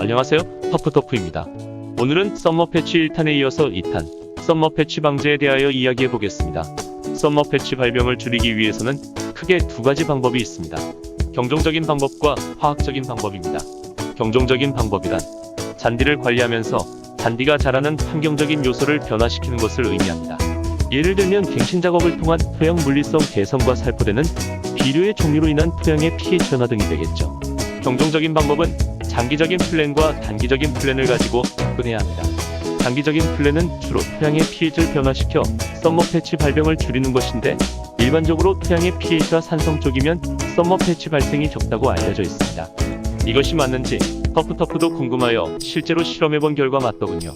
안녕하세요. 퍼프터프입니다. 오늘은 썸머 패치 1탄에 이어서 2탄, 썸머 패치 방제에 대하여 이야기해 보겠습니다. 썸머 패치 발병을 줄이기 위해서는 크게 두 가지 방법이 있습니다. 경종적인 방법과 화학적인 방법입니다. 경종적인 방법이란 잔디를 관리하면서 잔디가 자라는 환경적인 요소를 변화시키는 것을 의미합니다. 예를 들면 갱신 작업을 통한 토양 물리성 개선과 살포되는 비료의 종류로 인한 토양의 pH 변화 등이 되겠죠. 경종적인 방법은 장기적인 플랜과 단기적인 플랜을 가지고 접근해야 합니다. 장기적인 플랜은 주로 토양의 pH를 변화시켜 썸머 패치 발병을 줄이는 것인데 일반적으로 토양의 pH가 산성 쪽이면 썸머 패치 발생이 적다고 알려져 있습니다. 이것이 맞는지 터프터프도 궁금하여 실제로 실험해본 결과 맞더군요.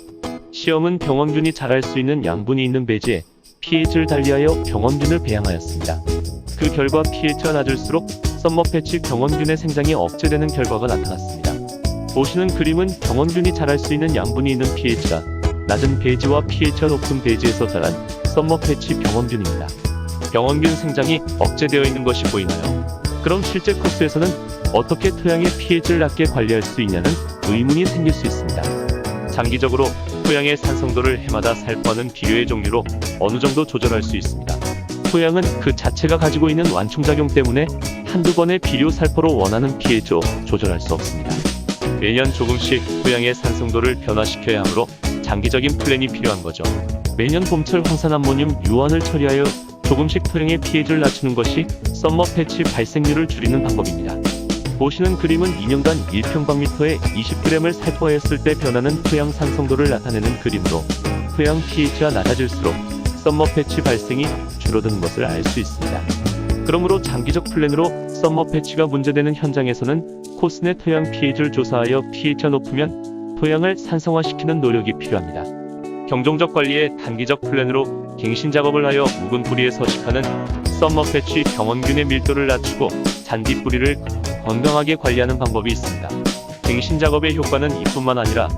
시험은 병원균이 자랄 수 있는 양분이 있는 배지에 pH를 달리하여 병원균을 배양하였습니다. 그 결과 pH가 낮을수록 썸머 패치 병원균의 생장이 억제되는 결과가 나타났습니다. 보시는 그림은 병원균이 자랄 수 있는 양분이 있는 pH가 낮은 배지와 pH가 높은 배지에서 자란 썸머 패치 병원균입니다. 병원균 생장이 억제되어 있는 것이 보이나요? 그럼 실제 코스에서는 어떻게 토양의 pH를 낮게 관리할 수 있냐는 의문이 생길 수 있습니다. 장기적으로 토양의 산성도를 해마다 살포하는 비료의 종류로 어느 정도 조절할 수 있습니다. 토양은 그 자체가 가지고 있는 완충작용 때문에 한두 번의 비료 살포로 원하는 pH로 조절할 수 없습니다. 매년 조금씩 토양의 산성도를 변화시켜야 하므로 장기적인 플랜이 필요한 거죠. 매년 봄철 황산암모늄 유원을 처리하여 조금씩 토양의 pH를 낮추는 것이 썸머 패치 발생률을 줄이는 방법입니다. 보시는 그림은 2년간 1평방미터에 20g을 살포하였을 때 변하는 토양 산성도를 나타내는 그림으로 토양 pH가 낮아질수록 썸머 패치 발생이 줄어드는 것을 알 수 있습니다. 그러므로 장기적 플랜으로 썸머 패치가 문제되는 현장에서는 코스내 토양 pH를 조사하여 pH가 높으면 토양을 산성화시키는 노력이 필요합니다. 경종적 관리의 단기적 플랜으로 갱신 작업을 하여 묵은 뿌리에 서식하는 썸머 패치 병원균의 밀도를 낮추고 잔디 뿌리를 건강하게 관리하는 방법이 있습니다. 갱신 작업의 효과는 이뿐만 아니라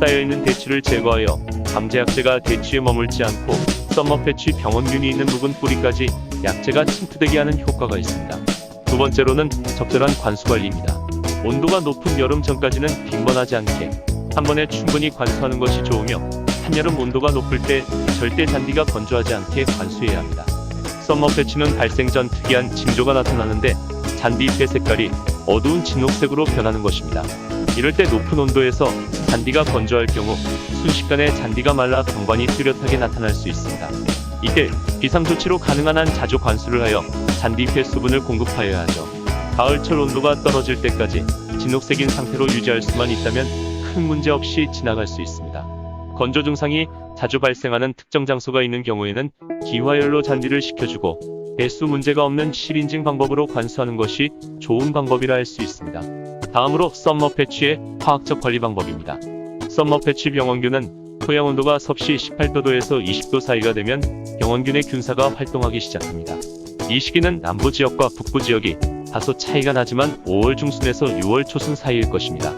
쌓여있는 대추를 제거하여 감제약제가 대추에 머물지 않고 썸머 패치 병원균이 있는 묵은 뿌리까지 약재가 침투되게 하는 효과가 있습니다. 두 번째로는 적절한 관수 관리입니다. 온도가 높은 여름 전까지는 빈번하지 않게 한 번에 충분히 관수하는 것이 좋으며 한여름 온도가 높을 때 절대 잔디가 건조하지 않게 관수해야 합니다. 썸머 패치는 발생 전 특이한 징조가 나타나는데 잔디 잎의 색깔이 어두운 진홍색으로 변하는 것입니다. 이럴 때 높은 온도에서 잔디가 건조할 경우 순식간에 잔디가 말라 경관이 뚜렷하게 나타날 수 있습니다. 이때 비상조치로 가능한 한 자주 관수를 하여 잔디잎의 수분을 공급하여야 하죠. 가을철 온도가 떨어질 때까지 진홍색인 상태로 유지할 수만 있다면 큰 문제 없이 지나갈 수 있습니다. 건조 증상이 자주 발생하는 특정 장소가 있는 경우에는 기화열로 잔디를 식혀주고 배수 문제가 없는 실인증 방법으로 관수하는 것이 좋은 방법이라 할 수 있습니다. 다음으로 썸머 패치의 화학적 관리 방법입니다. 썸머 패치 병원균은 토양 온도가 섭씨 18도도에서 20도 사이가 되면 병원균의 균사가 활동하기 시작합니다. 이 시기는 남부 지역과 북부 지역이 다소 차이가 나지만 5월 중순에서 6월 초순 사이일 것입니다.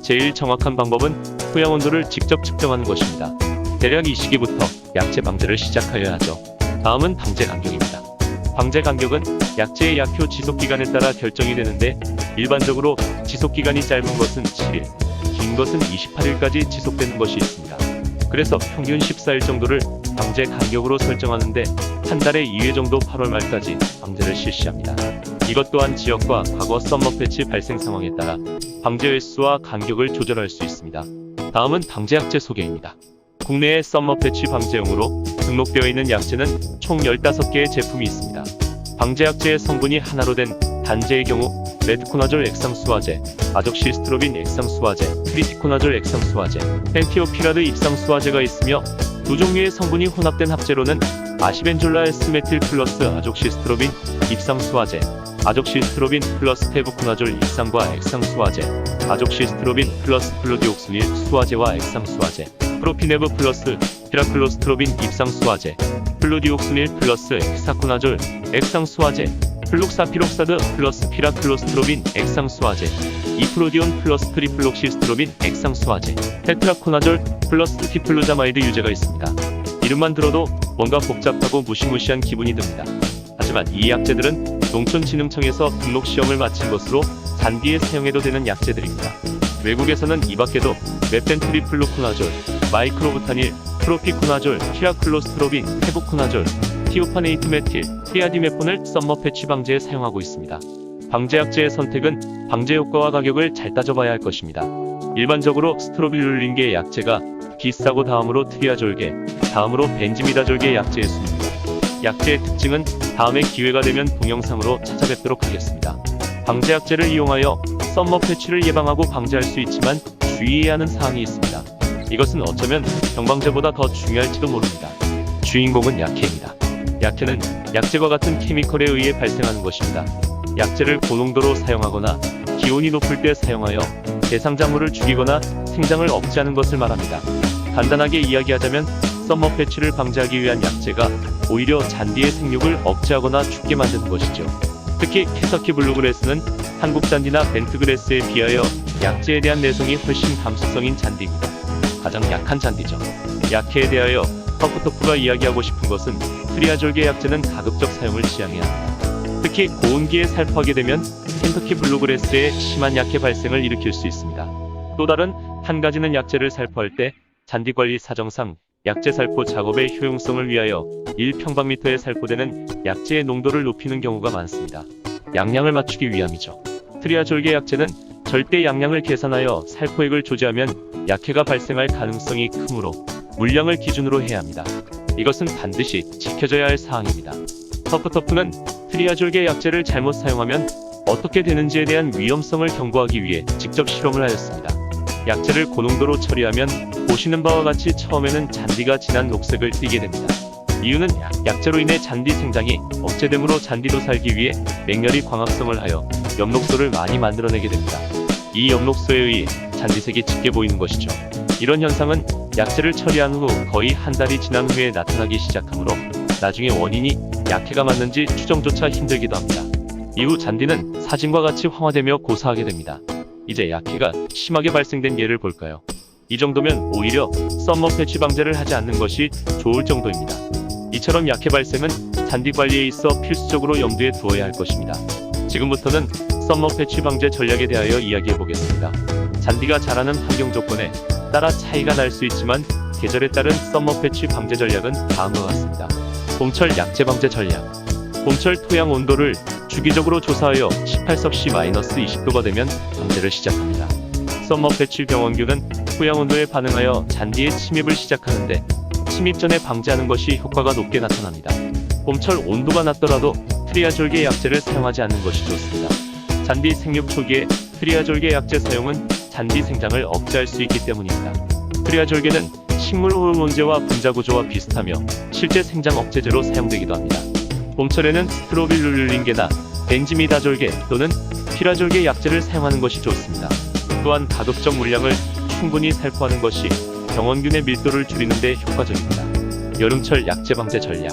제일 정확한 방법은 토양 온도를 직접 측정하는 것입니다. 대략 이 시기부터 약재 방제를 시작하여야 하죠. 다음은 방제 간격입니다. 방제 간격은 약재의 약효 지속 기간에 따라 결정이 되는데 일반적으로 지속 기간이 짧은 것은 7일, 긴 것은 28일까지 지속되는 것이 있습니다. 그래서 평균 14일 정도를 방제 간격으로 설정하는데 한 달에 2회 정도 8월 말까지 방제를 실시합니다. 이것 또한 지역과 과거 썸머 패치 발생 상황에 따라 방제 횟수와 간격을 조절할 수 있습니다. 다음은 방제 약재 소개입니다. 국내의 썸머 패치 방제용으로 등록되어 있는 약재는 총 15개의 제품이 있습니다. 방제 약재의 성분이 하나로 된 단제의 경우 레드코나졸 액상수화제, 아적시스트로빈 액상수화제, 트리티코나졸 액상수화제, 펜티오피라드 입상수화제가 있으며 두 종류의 성분이 혼합된 합제로는 아시벤졸라 에스메틸 플러스 아족시스트로빈 입상수화제, 아족시스트로빈 플러스 테부코나졸 입상과 액상수화제, 아족시스트로빈 플러스 플로디옥스닐 수화제와 액상수화제, 프로피네브 플러스 피라클로스트로빈 입상수화제, 플로디옥스닐 플러스 헥사코나졸 액상수화제, 플록사피록사드 플러스 피라클로스트로빈 액상수화제, 이프로디온 플러스 트리플록시스트로빈 액상수화제, 테트라코나졸 플러스 티플루자마이드 유제가 있습니다. 이름만 들어도 뭔가 복잡하고 무시무시한 기분이 듭니다. 하지만 이 약재들은 농촌진흥청에서 등록 시험을 마친 것으로 잔디에 사용해도 되는 약재들입니다. 외국에서는 이 밖에도 메펜트리플로코나졸, 마이크로부타닐, 프로피코나졸, 티라클로스트로빈, 페부코나졸, 티오파네이트 메틸, 트리아디메폰을 썸머 패치 방제에 사용하고 있습니다. 방제약제의 선택은 방제 효과와 가격을 잘 따져봐야 할 것입니다. 일반적으로 스트로빌룰린계 약제가 비싸고 다음으로 트리아졸계, 다음으로 벤지미다졸계 약제의 순입니다. 약제의 특징은 다음에 기회가 되면 동영상으로 찾아뵙도록 하겠습니다. 방제약제를 이용하여 썸머 패치를 예방하고 방제할 수 있지만 주의해야 하는 사항이 있습니다. 이것은 어쩌면 병방제보다 더 중요할지도 모릅니다. 주인공은 약해입니다. 약해는 약제와 같은 케미컬에 의해 발생하는 것입니다. 약제를 고농도로 사용하거나 기온이 높을 때 사용하여 대상작물을 죽이거나 생장을 억제하는 것을 말합니다. 간단하게 이야기하자면 썸머 패치를 방지하기 위한 약제가 오히려 잔디의 생육을 억제하거나 죽게 만드는 것이죠. 특히 캐서키 블루그레스는 한국 잔디나 벤트그레스에 비하여 약제에 대한 내성이 훨씬 감수성인 잔디입니다. 가장 약한 잔디죠. 약해에 대하여 퍼프토프가 이야기하고 싶은 것은 트리아졸계 약제는 가급적 사용을 지양해야 합니다. 특히 고온기에 살포하게 되면 켄터키 블루그레스에 심한 약해 발생을 일으킬 수 있습니다. 또 다른 한 가지는 약제를 살포할 때 잔디 관리 사정상 약제 살포 작업의 효용성을 위하여 1평방미터에 살포되는 약제의 농도를 높이는 경우가 많습니다. 양량을 맞추기 위함이죠. 트리아졸계 약제는 절대 양량을 계산하여 살포액을 조제하면 약해가 발생할 가능성이 크므로 물량을 기준으로 해야 합니다. 이것은 반드시 지켜져야 할 사항입니다. 터프터프는 트리아졸계 약제를 잘못 사용하면 어떻게 되는지에 대한 위험성을 경고하기 위해 직접 실험을 하였습니다. 약제를 고농도로 처리하면 보시는 바와 같이 처음에는 잔디가 진한 녹색을 띠게 됩니다. 이유는 약- 약제로 인해 잔디 생장이 억제됨으로 잔디도 살기 위해 맹렬히 광합성을 하여 엽록소를 많이 만들어내게 됩니다. 이 엽록소에 의해 잔디색이 짙게 보이는 것이죠. 이런 현상은 약제를 처리한 후 거의 한 달이 지난 후에 나타나기 시작하므로 나중에 원인이 약해가 맞는지 추정조차 힘들기도 합니다. 이후 잔디는 사진과 같이 황화되며 고사하게 됩니다. 이제 약해가 심하게 발생된 예를 볼까요? 이 정도면 오히려 썸머 패치 방제를 하지 않는 것이 좋을 정도입니다. 이처럼 약해 발생은 잔디 관리에 있어 필수적으로 염두에 두어야 할 것입니다. 지금부터는 썸머 패치 방제 전략에 대하여 이야기해 보겠습니다. 잔디가 자라는 환경 조건에 따라 차이가 날 수 있지만 계절에 따른 썸머 패치 방제 전략은 다음과 같습니다. 봄철 약제 방제 전략. 봄철 토양 온도를 주기적으로 조사하여 18섭씨-20도가 되면 방제를 시작합니다. 썸머 패치 병원균은 토양 온도에 반응하여 잔디의 침입을 시작하는데 침입 전에 방지하는 것이 효과가 높게 나타납니다. 봄철 온도가 낮더라도 트리아졸계 약제를 사용하지 않는 것이 좋습니다. 잔디 생육 초기에 트리아졸계 약제 사용은 잔디 생장을 억제할 수 있기 때문입니다. 트리아졸계는 식물 호르몬제와 분자 구조와 비슷하며 실제 생장 억제제로 사용되기도 합니다. 봄철에는 스트로빌룰린계나 벤지미다졸계 또는 피라졸계 약제를 사용하는 것이 좋습니다. 또한 가급적 물량을 충분히 살포하는 것이 병원균의 밀도를 줄이는 데 효과적입니다. 여름철 약제 방제 전략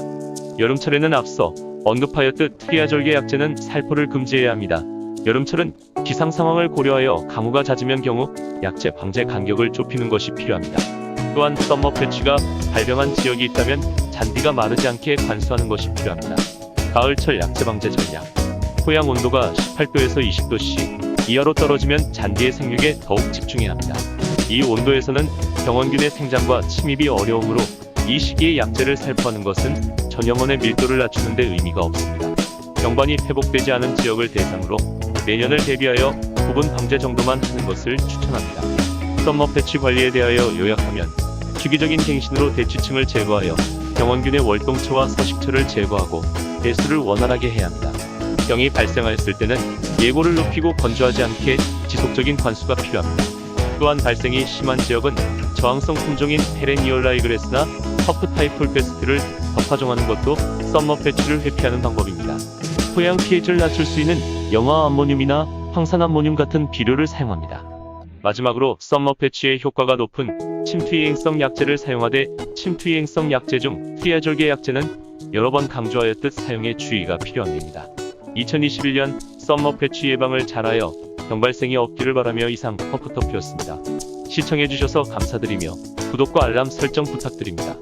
여름철에는 앞서 언급하였듯 트리아졸계 약제는 살포를 금지해야 합니다. 여름철은 기상 상황을 고려하여 가무가 잦으면 경우 약제 방제 간격을 좁히는 것이 필요합니다. 또한 썸머 패치가 발병한 지역이 있다면 잔디가 마르지 않게 관수하는 것이 필요합니다. 가을철 약제 방제 전략 토양 온도가 18도에서 20도씨 이하로 떨어지면 잔디의 생육에 더욱 집중해야 합니다. 이 온도에서는 병원균의 생장과 침입이 어려우므로 이 시기에 약제를 살포하는 것은 전염원의 밀도를 낮추는 데 의미가 없습니다. 병반이 회복되지 않은 지역을 대상으로 내년을 대비하여 부분 방제 정도만 하는 것을 추천합니다. 썸머 패치 관리에 대하여 요약하면 주기적인 갱신으로 대치층을 제거하여 병원균의 월동초와 서식처를 제거하고 배수를 원활하게 해야 합니다. 병이 발생하였을 때는 예고를 높이고 건조하지 않게 지속적인 관수가 필요합니다. 또한 발생이 심한 지역은 저항성 품종인 페레니얼라이그레스나 퍼프타이폴페스트를 덮화종하는 것도 썸머 패치를 회피하는 방법입니다. 토양 pH를 낮출 수 있는 염화 암모늄이나 황산 암모늄 같은 비료를 사용합니다. 마지막으로 썸머 패치의 효과가 높은 침투이행성 약제를 사용하되 침투이행성 약제 중 트리아졸계 약제는 여러 번 강조하였듯 사용에 주의가 필요합니다. 2021년 썸머 패치 예방을 잘하여 병발생이 없기를 바라며 이상 퍼프터프였습니다. 시청해주셔서 감사드리며 구독과 알람 설정 부탁드립니다.